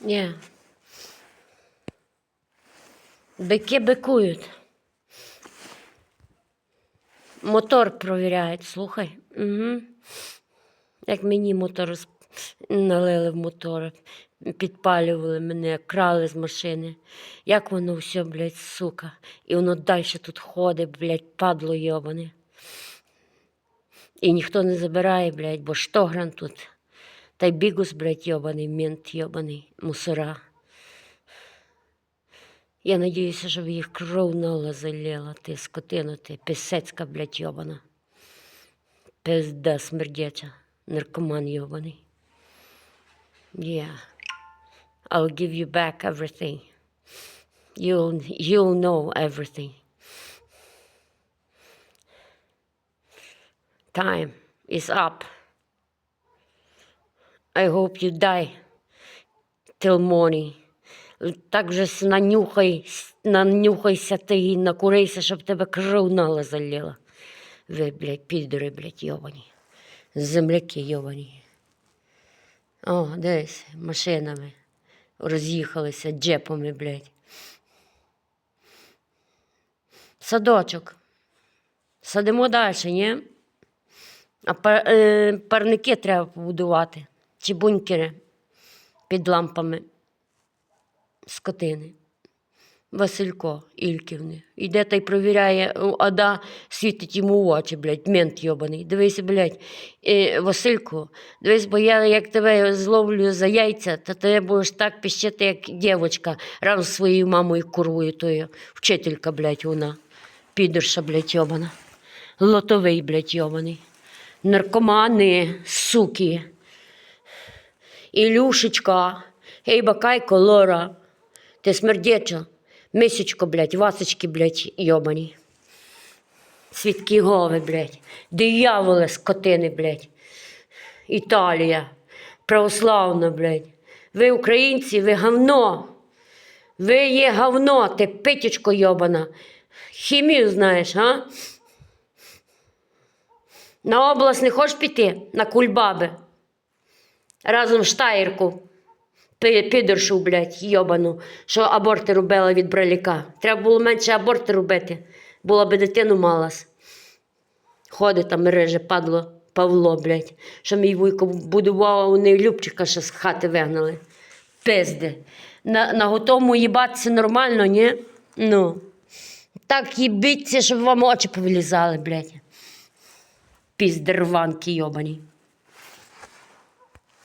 Ні. Бики бикують. Мотор провіряють, слухай. Угу. Як мені мотор налили в мотор, підпалювали мене, крали з машини. Як воно все, блядь, сука. І воно далі тут ходить, блядь, падло йобане. І ніхто не забирає, блядь, бо штогран тут. Та й бігус, блядь, йобаний, мент йобаний, мусора. Я надіюся, щоб їх кров нола залила, ти скотина, ти писецька, блядь, йобана. Пизда смердяча, наркоман йобаний. Yeah. I'll give you back everything. You'll, you'll know everything. Time is up. I hope you die till morning. Так вже с- нанюхай, нанюхайся ти і накурися, щоб тебе кров нала залила. Ви, блядь, підери, блядь, йобані. Земляки йобані. О, десь машинами роз'їхалися джепами, блядь. Садочок. Садимо далі, ні? А пар, е, парники треба побудувати. Чи бункери під лампами скотини. Василько Ільківни. Іде та й провіряє, Ада світить йому в очі, блядь, мент йобаний. Дивись, блядь, е, Василько, дивись, бо я як тебе зловлю за яйця, то ти будеш так піщити, як дівчинка, разом з своєю мамою курвою тою. Вчителька, блядь, вона. Підерша, блядь, йобана. Лотовий, блядь, йобаний. Наркомани, суки. Ілюшечка, ей бакайко, Лора, ти смердяча, мисечко, блядь, васочки, блядь, йобані. Свідки голови, блядь, дияволи, скотини, блядь. Італія, православна, блядь. Ви українці, ви говно. Ви є говно, ти питечко йобана. Хімію знаєш, а? На область не хочеш піти? На кульбаби. Разом штаєрку. Підершу, блядь, йобану, що аборти робила від браліка. Треба було менше аборти робити. Була би дитину малась. Ходить там реже, падло Павло, блядь, що мій вуйко будував, а вони Любчика ще з хати вигнали. Пизди. На, на готовому їбатися нормально, ні? Ну. Так їбіться, щоб вам очі повилізали, блядь. Піздерванки йобані.